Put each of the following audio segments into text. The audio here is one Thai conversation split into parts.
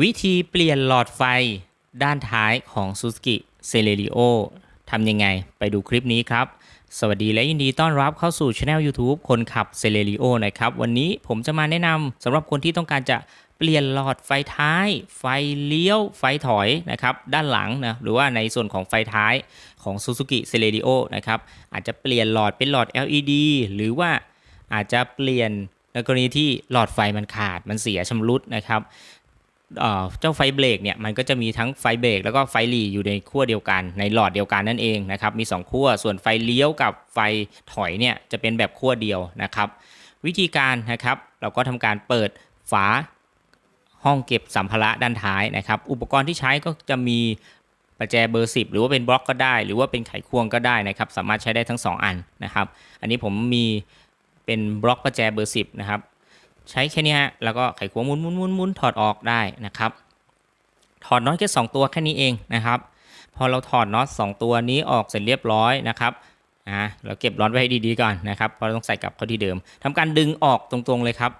วิธีเปลี่ยนหลอดไฟด้านท้ายของ Suzuki Celerio ทำยังไงไปดูคลิปนี้ครับ สวัสดีและยินดีต้อนรับเข้าสู่ช anel YouTube คนขับ Celerio นะครับ วันนี้ผมจะมาแนะนำสำหรับคนที่ต้องการจะเปลี่ยนหลอดไฟท้าย ไฟเลี้ยว ไฟถอยนะครับด้านหลังนะหรือว่าในส่วนของไฟท้ายของ Suzuki Celerio นะครับอาจจะเปลี่ยนหลอดเป็นหลอด LED หรือว่าอาจจะเปลี่ยนในกรณีที่หลอดไฟมันขาดมันเสียชำรุดนะครับ เจ้าไฟเบรกเนี่ยมันก็จะมีทั้งไฟเบรกแล้วก็ไฟหลีอยู่ในขั้วเดียวกัน ในหลอดเดียวกันนั่นเองนะครับมี2ขั้วส่วนไฟเลี้ยวกับไฟถอยเนี่ยจะเป็นแบบขั้วเดียวนะครับ วิธีการนะครับเราก็ทำการเปิดฝาห้องเก็บสัมภาระด้านท้ายนะครับ อุปกรณ์ที่ใช้ก็จะมีประแจเบอร์ 10 หรือว่าเป็นบล็อกก็ได้ หรือว่าเป็นไขควงก็ได้นะครับ สามารถใช้ได้ทั้ง 2 อันนะครับ อันนี้ผมมีเป็นบล็อกประแจเบอร์ 10 นะครับ ใช้แค่นี้ฮะ แล้วก็ไขควงหมุนหมุนหมุนหมุนถอดออกได้นะครับ ถอดน็อตแค่2ตัวแค่นี้เองนะครับ พอเราถอดน็อต2ตัวนี้ออกเสร็จเรียบร้อยนะครับอ่าเราเก็บน็อตไว้ให้ดีๆก่อนนะครับ เพราะเราต้องใส่กลับเข้าที่เดิมทำการดึงออกตรงๆเลยครับ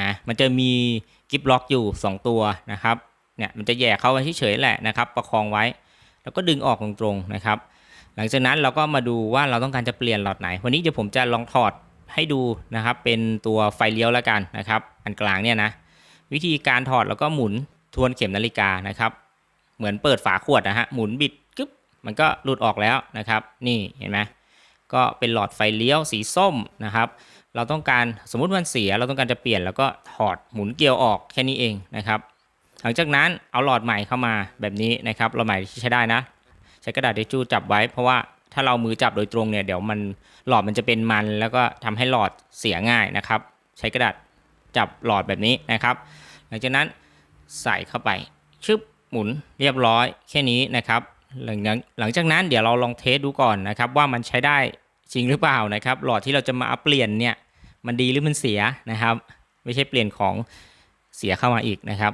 นะ มันจะมีกิฟล็อกอยู่ 2 ตัวนะครับ เนี่ย มันจะแย่เข้าไว้เฉยๆแหละนะครับ ประคองไว้ แล้วก็ดึงออกตรงๆนะครับ หลังจากนั้นเราก็มาดูว่าเราต้องการจะเปลี่ยนหลอดไหน วันนี้เดี๋ยวผมจะลองถอด ให้ดูนะครับเป็นตัวไฟเลี้ยวแล้วกันนะครับ อันกลางเนี่ยนะวิธีการถอดแล้วก็หมุนทวนเข็มนาฬิกานะครับ เหมือนเปิดฝาขวดนะฮะหมุนบิดกึ๊บมันก็หลุดออกแล้วนะครับ นี่เห็นไหมก็เป็นหลอดไฟเลี้ยวสีส้มนะครับ เราต้องการสมมุติมันเสียเราต้องการจะเปลี่ยนแล้วก็ถอดหมุนเกลียวออกแค่นี้เองนะครับหลังจากนั้นเอาหลอดใหม่เข้ามาแบบนี้นะครับหลอดใหม่ที่ใช้ได้นะ ใช้กระดาษทิชชู่จับไว้เพราะว่า ถ้าเรามือจับโดยตรงเนี่ยเดี๋ยวมันหลอดมันจะเป็นมัน แล้วก็ทำให้หลอดเสียง่ายนะครับ ใช้กระดาษจับหลอดแบบนี้นะครับ หลังจากนั้นใส่เข้าไปชึบหมุนเรียบร้อยแค่นี้นะครับ หลังจากหลังจากนั้นเดี๋ยวเราลองเทสดูก่อนนะครับ ว่ามันใช้ได้จริงหรือเปล่านะครับ หลอดที่เราจะมาเปลี่ยนเนี่ยมันดีหรือมันเสียนะครับ ไม่ใช่เปลี่ยนของเสียเข้ามาอีกนะครับ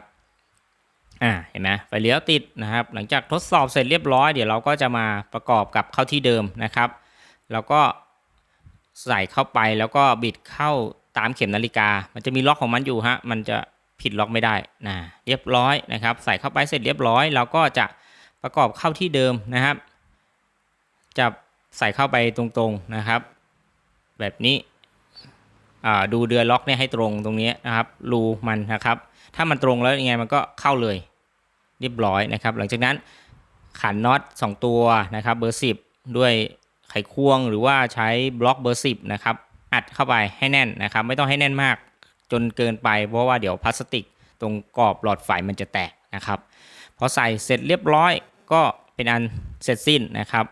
อ่าเห็นไหมไฟเลี้ยวติดนะครับ หลังจากทดสอบเสร็จเรียบร้อยเดี๋ยวเราก็จะมาประกอบกับเข้าที่เดิมนะครับ แล้วก็ใส่เข้าไปแล้วก็บิดเข้าตามเข็มนาฬิกา มันจะมีล็อกของมันอยู่ฮะมันจะผิดล็อกไม่ได้นะเรียบร้อยนะครับ ใส่เข้าไปเสร็จเรียบร้อย เราก็จะประกอบเข้าที่เดิมนะครับจะใส่เข้าไปตรงๆนะครับ แบบนี้อ่าดูเดือนล็อกเนี่ยให้ตรงตรงนี้นะครับรูมันนะครับ ถ้ามันตรงแล้วยังไงมันก็เข้าเลย เรียบร้อยนะครับ หลังจากนั้นขันน็อต 2 ตัวนะครับเบอร์ 10 ด้วยไขควงหรือว่าใช้บล็อกเบอร์ 10นะครับอัดเข้าไปให้แน่นนะครับ ไม่ต้องให้แน่นมากจนเกินไป เพราะว่าเดี๋ยวพลาสติกตรงกรอบหลอดไฟมันจะแตกนะครับพอใส่เสร็จเรียบร้อยก็เป็นอันเสร็จสิ้นนะครับ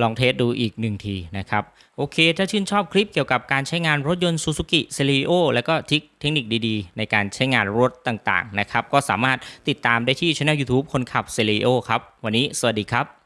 ลองเทสดูอีกหนึ่งทีนะครับ โอเค ถ้าชื่นชอบคลิปเกี่ยวกับการใช้งานรถยนต์ Suzuki Celerio และก็ทิคเทคนิคดีๆ ในการใช้งานรถต่างๆนะครับ ก็สามารถติดตามได้ที่ช่อง YouTube คนขับ Celerio ครับ วันนี้สวัสดีครับ